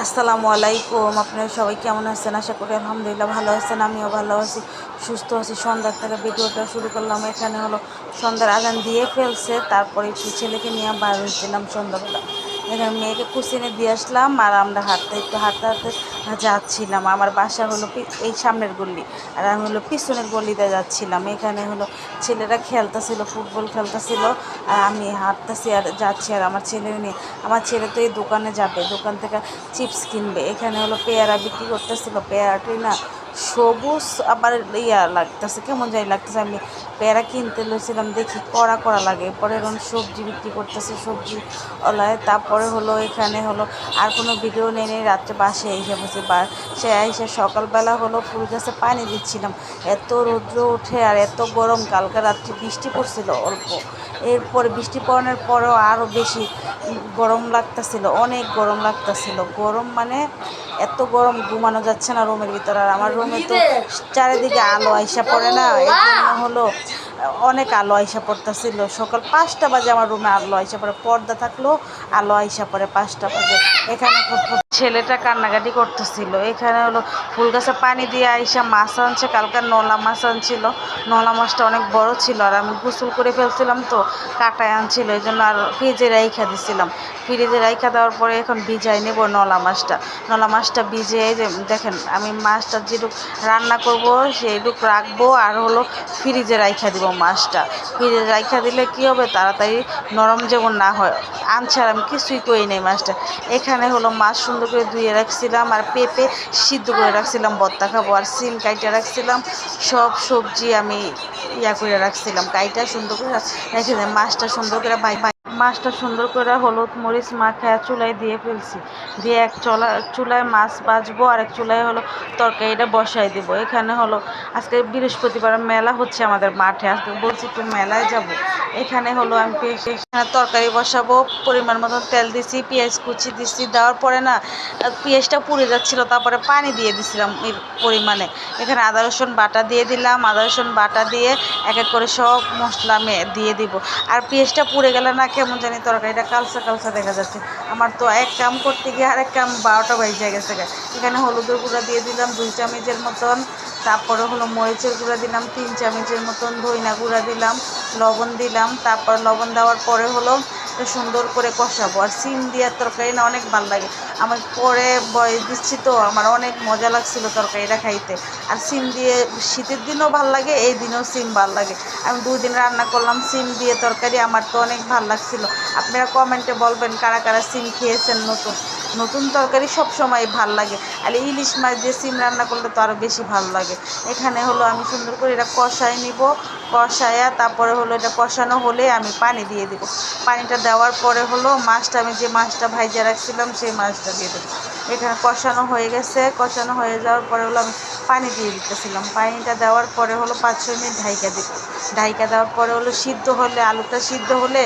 আসসালামু আলাইকুম। আপনারা সবাই কেমন আছেন? আশা করি আলহামদুলিল্লাহ ভালো আছেন, আমিও ভালো আছি, সুস্থ আছি। সন্ধ্যার থেকে ভিডিওটা শুরু করলাম। এখানে হলো সন্ধ্যার আগান দিয়ে ফেলছে, তারপরে একটু ছেলেকে নিয়ে বার হয়েছিলাম সন্ধ্যাবেলা। এখানে মেয়েকে কুচিনে দিয়ে আসলাম, আর আমরা হাঁটতে একটু হাঁটতে হাঁটতে যাচ্ছিলাম। আমার বাসা হলো এই সামনের গল্লি আর আমি হলো পিছনের গল্লিতে যাচ্ছিলাম। এখানে হলো ছেলেরা খেলতেছিল, ফুটবল খেলতেছিল, আর আমি হাঁটতেছি আর যাচ্ছি, আর আমার ছেলে নিয়ে আমার ছেলে তো এই দোকানে যাবে, দোকান থেকে চিপস কিনবে। এখানে হলো পেয়ারা বিক্রি করতেছিল, পেয়ারাটি না সবুজ আবার ইয়া লাগতেছে, কেমন যাই লাগতেছে, আমি পেয়ারা কিনতে লইছিলাম, দেখি কড়া কড়া লাগে, পরে এরকম সবজি বিক্রি করতেছে, সবজি ওলায়, তারপরে হলো এখানে হলো আর কোনো ভিডিও নেই নেই, রাত্রে বাসে এসে বসে বা সে এসে সকালবেলা হলো ফুল গাছে পানি দিচ্ছিলাম, এত রৌদ্র উঠে আর এত গরম, কালকে রাত্রে বৃষ্টি পড়ছিল অল্প, এরপরে বৃষ্টি পড়ানোর পরেও আরও বেশি গরম লাগতেছিল, অনেক গরম লাগতেছিল, গরম মানে এত গরম, ঘুমানো যাচ্ছে না রুমের ভিতরে, আর আমার রুমে তো চারিদিকে আলো আইসা পড়ে না এই জন্য হলো অনেক আলো আইসা পড়তেছিল। সকাল পাঁচটা বাজে আমার রুমে আলো আইসা পড়ে, পর্দা থাকল, আলো আইসা পড়ে পাঁচটা বাজে। এখানে ছেলেটা কান্নাকাটি করতেছিল। এখানে হলো ফুল গাছে পানি দিয়ে আইসা মাছ আনছে, কালকে নলা মাছ আনছিল। নলা মাছটা অনেক বড় ছিল আর আমি গোসল করে ফেলছিলাম তো, কাটায় আনছিল এই জন্য আর ফ্রিজে রাইখা দিছিলাম। ফ্রিজে রাইখা দেওয়ার পরে এখন ভিজাই নেব নলা মাছটা। নলা মাছটা ভিজে যে দেখেন, আমি মাছটা যেটুক রান্না করব সেইটুক রাখব আর হলো ফ্রিজে রাইখা দিব মাছটা। ফ্রিজে রাইখা দিলে কি হবে? তাড়াতাড়ি নরম যেমন না হয়। আনছার আমি কিছুই করি নাই মাছটা। এখানে হলো মাছ সুন্দর করে ধুয়ে রাখছিলাম আর পেঁপে সিদ্ধ করে রাখছিলাম বত্তা খাব আর সিম কাইটে রাখছিলাম। সব সবজি আমি ইয়া করে রাখছিলাম, কাইটা সুন্দর করে রেখে মাছটা সুন্দর করে ভাই- মাছটা সুন্দর করে হলুদ মরিচ মাখায় চুলায় দিয়ে ফেলছি। দিয়ে এক চলা চুলায় মাছ ভাজবো আর এক চুলায় হলো তরকারিটা বসাই দিব। এখানে হলো আজকে বৃহস্পতিবার মেলা হচ্ছে আমাদের মাঠে। আজকে বলছি একটু মেলায় যাব। এখানে হলো আমি তরকারি বসাবো, পরিমাণ মতো তেল দিছি, পেঁয়াজ কুচি দিছি, দেওয়ার পরে না, পেঁয়াজটা পুড়ে যাচ্ছিল, তারপরে পানি দিয়ে দিছিলাম এই পরিমাণে। এখানে আদা, রসুন বাটা দিয়ে দিলাম। আদা, রসুন বাটা দিয়ে এক এক করে সব মশলা দিয়ে দিব। আর পেঁয়াজটা পুড়ে গেলে না কেমন জানি তরকারিটা কালসা কালসা দেখা যাচ্ছে। আমার তো এক কাম করতে গিয়ে আর এক কাম বারোটা বাজে গেছে। এখানে হলুদের গুঁড়া দিয়ে দিলাম দুই চামচের মতন। তারপরে হলো মরিচের গুঁড়া দিলাম তিন চামচের মতন। ধইনা গুঁড়া দিলাম, লবণ দিলাম। তারপর লবণ দেওয়ার পরে হলো সুন্দর করে কষাবো। আর সিম দেওয়ার তরকারি না অনেক ভালো লাগে। আমার পরে বয়স দিচ্ছি তো, আমার অনেক মজা লাগছিল তরকারিটা খাইতে। আর সিম দিয়ে শীতের দিনও ভালো লাগে, এই দিনও সিম ভালো লাগে। আমি দুই দিন রান্না করলাম, সিম দিয়ে তরকারি আমার তো অনেক ভালো লাগছিল। আপনারা কমেন্টে বলবেন কারা কারা সিম খেয়েছেন নতুন। নতুন তরকারি সব সময় ভালো লাগে। আর ইলিশ মাছ দিয়ে সিম রান্না করলে তো আরও বেশি ভালো লাগে। এখানে হলো আমি সুন্দর করে এটা কষাই নিব। কষায়া তারপরে হলো এটা কষানো হলে আমি পানি দিয়ে দেবো। পানিটা দেওয়ার পরে হলো মাছটা আমি যে মাছটা ভাইজা রাখছিলাম সেই মাছটা দিয়ে দেবো। এখানে কষানো হয়ে গেছে। কষানো হয়ে যাওয়ার পরে হলো আমি পানি দিয়ে দিতেছিলাম। পানিটা দেওয়ার পরে হলো পাঁচ, ছয় মিনিট ঢাইকা দিব ঢাইকা দেওয়ার পরে হলো সিদ্ধ হলে, আলুটা সিদ্ধ হলে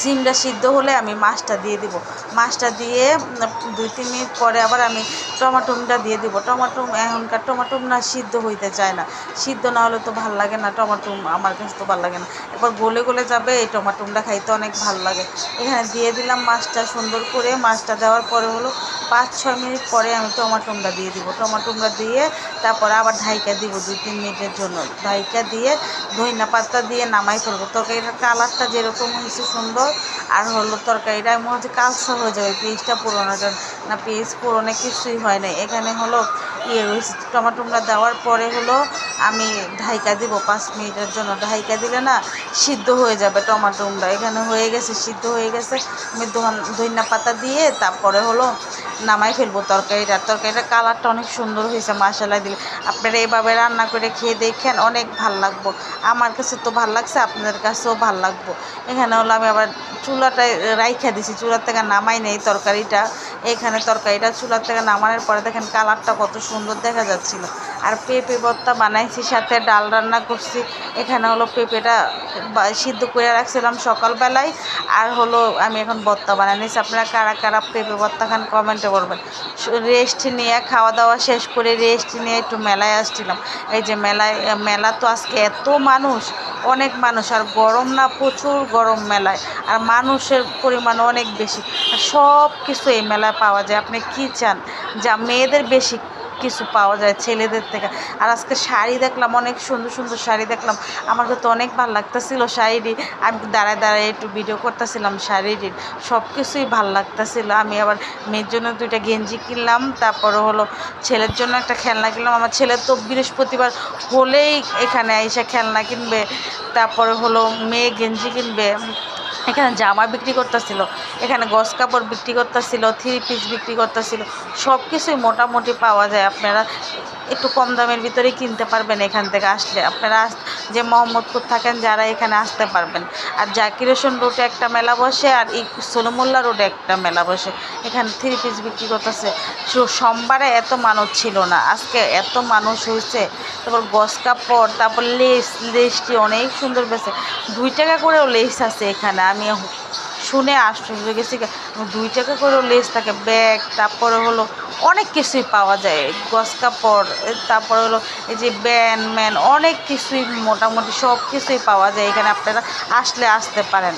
সিমটা সিদ্ধ হলে আমি মাছটা দিয়ে দিব। মাছটা দিয়ে দুই, তিন মিনিট পরে আবার আমি টমাটোমটা দিয়ে দিব। টমাটো এখনকার টমাটোম না সিদ্ধ হইতে চায় না। সিদ্ধ না হলে তো ভালো লাগে না, টমাটোম আমার কাছে তো ভালো লাগে না। এবার গলে গলে যাবে, এই টমাটোমটা খাইতে অনেক ভালো লাগে। এখানে দিয়ে দিলাম মাছটা সুন্দর করে। মাছটা দেওয়ার পরে হলো পাঁচ, ছয় মিনিট পরে আমি টমাটোমটা দিয়ে দিব। টমাটোমটা দিয়ে তারপরে আবার ঢাইকা দিব দুই, তিন মিনিটের জন্য। ঢাইকা দিয়ে ধইনা পাতা দিয়ে নামাই ফেলব। তরকারিটার কালারটা যেরকম হয়েছে সুন্দর, আর হলো তরকারিটা মনে হচ্ছে কালসা হয়ে যাবে পেঁয়াজটা পুরোনোটা না, পেঁয়াজ পুরোনো কিছুই হয় নাই। এখানে হলো ইয়ে হয়েছে টমাটোমটা দেওয়ার পরে হলো আমি ঢাইকা দিব পাঁচ মিনিটের জন্য। ঢাইকা দিলে না সিদ্ধ হয়ে যাবে টমাটোমটা এখানে হয়ে গেছে, সিদ্ধ হয়ে গেছে। আমি ধইনা পাতা দিয়ে তারপরে হলো নামাই ফেলব তরকারিটা। তরকারিটার কালারটা অনেক সুন্দর হয়েছে মশলা দিলে। আপনারা এভাবে রান্না করে খেয়ে দেখেন, অনেক ভালো লাগবো। আমার কাছে তো ভালো লাগছে, আপনাদের কাছেও ভালো লাগবো। এখানে হলো আমি আবার চুলাটায় রাইখা দিছি, চুলার থেকে নামাই নেই তরকারিটা। এখানে তরকারিটা চুলার থেকে নামানোর পরে দেখেন কালারটা কত সুন্দর দেখা যাচ্ছিল। আর পেঁপে ভর্তা বানাইছি, সাথে ডাল রান্না করছি। এখানে হলো পেঁপেটা সিদ্ধ করে রাখছিলাম সকালবেলায়। আর হলো আমি এখন ভর্তা বানাই নিয়েছি আপনারা কারা কারা পেঁপে ভর্তা খান কমেন্টে করবেন রেস্ট নিয়ে খাওয়া দাওয়া শেষ করে রেস্ট নিয়ে একটু মেলায় আসছিলাম। এই যে মেলায়, মেলা তো আজকে এত মানুষ, অনেক মানুষ, আর গরম না, প্রচুর গরম মেলায়। আর মানুষের পরিমাণ অনেক বেশি। আর সব কিছু এই মেলায় পাওয়া যায়। আপনি কি চান? যা মেয়েদের বেশি কিছু পাওয়া যায় ছেলেদের থেকে। আর আজকে শাড়ি দেখলাম, অনেক সুন্দর সুন্দর শাড়ি দেখলাম। আমার তো অনেক ভালো লাগতেছিল শাড়িটি। আমি দাঁড়ায় দাঁড়ায় একটু ভিডিও করতেছিলাম শাড়িটির। সব কিছুই ভালো লাগতেছিল। আমি আবার মেয়ের জন্য দুইটা গেঞ্জি কিনলাম, তারপরে হলো ছেলের জন্য একটা খেলনা কিনলাম। আমার ছেলে তো বৃহস্পতিবার হলেই এখানে এসে খেলনা কিনবে, তারপরে হলো মেয়ে গেঞ্জি কিনবে। এখানে জামা বিক্রি করতেছিল, এখানে গস কাপড় বিক্রি করতেছিল থ্রি পিস বিক্রি করতেছিল সব কিছুই মোটামুটি পাওয়া যায়। আপনারা একটু কম দামের ভিতরেই কিনতে পারবেন এখান থেকে আসলে। আপনারা যে মোহাম্মদপুর থাকেন, যারা এখানে আসতে পারবেন। আর জাকির হোসেন রোডে একটা মেলা বসে, আর এই সোলমুল্লা রোডে একটা মেলা বসে। এখানে থ্রি পিস বিক্রি করতেছে। সোমবারে এত মানুষ ছিল না। আজকে এত মানুষ হয়েছে। তারপর গস কাপড়, তারপর লেস, লেসটি অনেক সুন্দর বেছে। দুই টাকা করেও লেস আছে এখানে। আমি শুনে আশ্চর্য গেছি। দুই টাকা করেও লেস থাকে ব্যাগ, তারপরে হলো অনেক কিছুই পাওয়া যায়। গস কাপড়, তারপরে হলো এই যে ব্যান, ম্যান, অনেক কিছুই মোটামুটি সব কিছুই পাওয়া যায় এখানে। আপনারা আসলে আসতে পারেন।